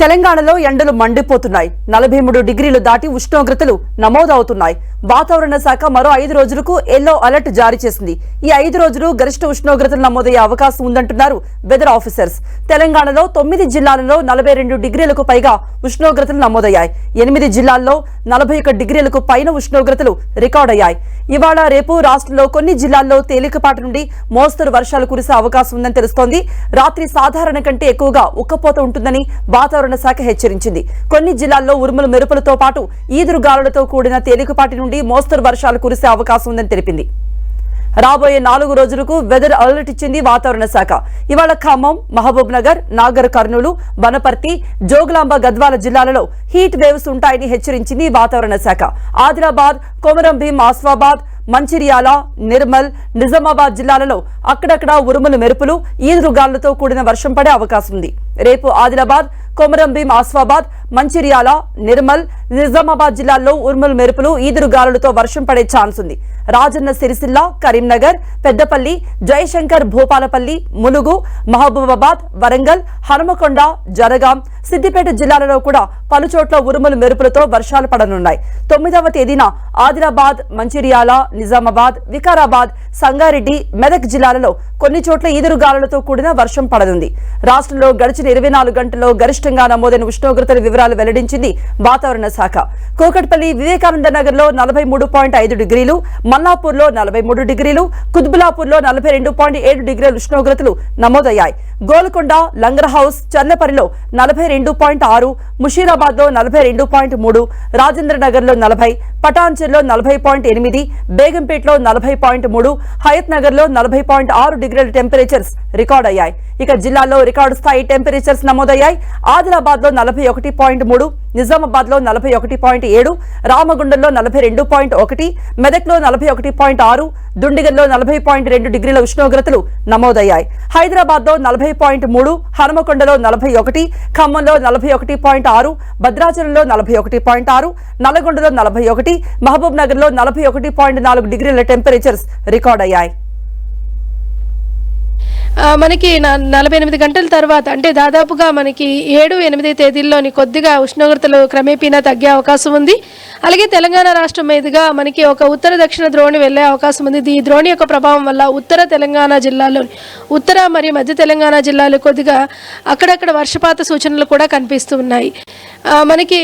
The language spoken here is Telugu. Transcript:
తెలంగాణలో ఎండలు మండిపోతున్నాయి. నలభై మూడు డిగ్రీలు దాటి ఉష్ణోగ్రతలు నమోదవుతున్నాయి. వాతావరణ శాఖ మరో ఐదు రోజులకు ఎల్లో అలర్ట్ జారీ చేసింది. ఈ ఐదు రోజులు గరిష్ట ఉష్ణోగ్రతలు నమోదయ్యే అవకాశం ఉందంటున్నారు వెదర్ ఆఫీసర్స్ తెలంగాణలో తొమ్మిది జిల్లాలలో నలభై రెండు డిగ్రీలకు పైగా ఉష్ణోగ్రతలు నమోదయ్యాయి. ఎనిమిది జిల్లాల్లో నలభై ఒక్క డిగ్రీలకు పైన ఉష్ణోగ్రతలు రికార్డయ్యాయి ఇవాళ రేపు రాష్ట్రంలో కొన్ని జిల్లాల్లో తేలికపాటి నుండి మోస్తరు వర్షాలు కురిసే అవకాశం ఉందని తెలుస్తోంది. రాత్రి సాధారణ కంటే ఎక్కువగా ఉక్కపోత ఉంటుందని వాతావరణ శాఖ హెచ్చరించింది. కొన్ని జిల్లాల్లో ఉరుములు మెరుపులతో పాటు ఈదురుగాలులతో కూడిన తేలికపాటి నుండి మోస్తరు వర్షాలు కురిసే అవకాశం ఉందని తెలిపింది. రాబోయే నాలుగు రోజులకు వెదర్ అలర్ట్ ఇచ్చింది వాతావరణ శాఖ. ఇవాళ ఖమ్మం మహబూబ్ నగర్ నాగర్ కర్నూలు వనపర్తి జోగులాంబ గద్వాల జిల్లాలలో హీట్ వేవ్స్ ఉంటాయని హెచ్చరించింది వాతావరణ శాఖ. ఆదిలాబాద్ కొమరం భీం ఆస్వాబాద్ మంచిర్యాల నిర్మల్ నిజామాబాద్ జిల్లాలలో అక్కడక్కడ ఉరుములు మెరుపులు ఈదురుగాలులతో కూడిన వర్షం పడే అవకాశం ఉంది. రేపు ఆదిలాబాద్ కొమరం భీం ఆస్వాబాద్ మంచిర్యాల నిర్మల్ నిజామాబాద్ జిల్లాల్లో ఉరుములు మెరుపులు ఈదురుగాలులతో వర్షం పడే ఛాన్స్ ఉంది. రాజన్న సిరిసిల్ల కరీంనగర్ పెద్దపల్లి జయశంకర్ భూపాలపల్లి ములుగు మహబూబాబాద్ వరంగల్ హనుమకొండ జనగాం సిద్దిపేట జిల్లాలలో కూడా పలుచోట్ల ఉరుములు మెరుపులతో వర్షాలు పడనున్నాయి. తొమ్మిదవ తేదీన ఆదిలాబాద్ మంచిర్యాల నిజామాబాద్ వికారాబాద్ సంగారెడ్డి మెదక్ జిల్లాలలో కొన్ని చోట్ల ఈదురుగాలులతో కూడిన వర్షం పడనుంది. రాష్ట్రంలో గడిచిన ఇరవై నాలుగు గంటల్లో గరిష్టంగా నమోదైన ఉష్ణోగ్రతల వివరాలు వెల్లడించింది వాతావరణ శాఖ. కోకట్పల్లి వివేకానంద నగర్లో నలభై మూడు పాయింట్ ఐదు డిగ్రీలు మల్లాపూర్లో నలభై మూడు డిగ్రీలు కుత్బులాపూర్లో నలభై రెండు పాయింట్ ఏడు డిగ్రీల ఉష్ణోగ్రతలు నమోదయ్యాయి. గోల్కొండ లంగర్ హౌస్ చన్నపరిలో నలభై రెండు పాయింట్ ఆరు ముషీరాబాద్లో నలభై రెండు పాయింట్ మూడు రాజేంద్ర నగర్లో నలభై పటాన్చెర్లో నలభై పాయింట్ ఎనిమిది బేగంపేటలో నలభై పాయింట్ మూడు హయత్ నగర్లో నలభై పాయింట్ ఆరు డిగ్రీల టెంపరేచర్స్ రికార్డ్ అయ్యాయి. ఇక జిల్లాలో రికార్డు స్థాయి టెంపరేచర్స్ నమోదయ్యాయి. ఆదిలాబాద్లో నలభై ఒకటి పాయింట్ మూడు నిజామాబాద్లో నలభై ఒకటి పాయింట్ ఏడు రామగుండంలో నలభై రెండు పాయింట్ ఒకటి మెదక్లో నలభై ఒకటి పాయింట్ ఆరు దుండిగల్లో నలభై పాయింట్ రెండు డిగ్రీల ఉష్ణోగ్రతలు నమోదయ్యాయి. హైదరాబాద్లో నలభై పాయింట్ మూడు హనుమకొండలో నలభై ఒకటి ఖమ్మంలో నలభై ఒకటి పాయింట్ ఆరు భద్రాచలంలో నలభై ఒకటి పాయింట్ ఆరు నల్గొండలో నలభై ఒకటి మహబూబ్ నగర్లో నలభై ఒకటి పాయింట్ నాలుగు డిగ్రీల టెంపరేచర్స్ రికార్డ్ అయ్యాయి మనకి నలభై ఎనిమిది గంటల తర్వాత అంటే దాదాపుగా మనకి ఏడు ఎనిమిది తేదీల్లోని కొద్దిగా ఉష్ణోగ్రతలు క్రమేపీనా తగ్గే అవకాశం ఉంది. అలాగే తెలంగాణ రాష్ట్రం మీదుగా మనకి ఒక ఉత్తర దక్షిణ ద్రోణి వెళ్ళే అవకాశం ఉంది. ఈ ద్రోణి యొక్క ప్రభావం వల్ల ఉత్తర తెలంగాణ జిల్లాలో ఉత్తర మరియు మధ్య తెలంగాణ జిల్లాలో కొద్దిగా అక్కడక్కడ వర్షపాత సూచనలు కూడా కనిపిస్తున్నాయి మనకి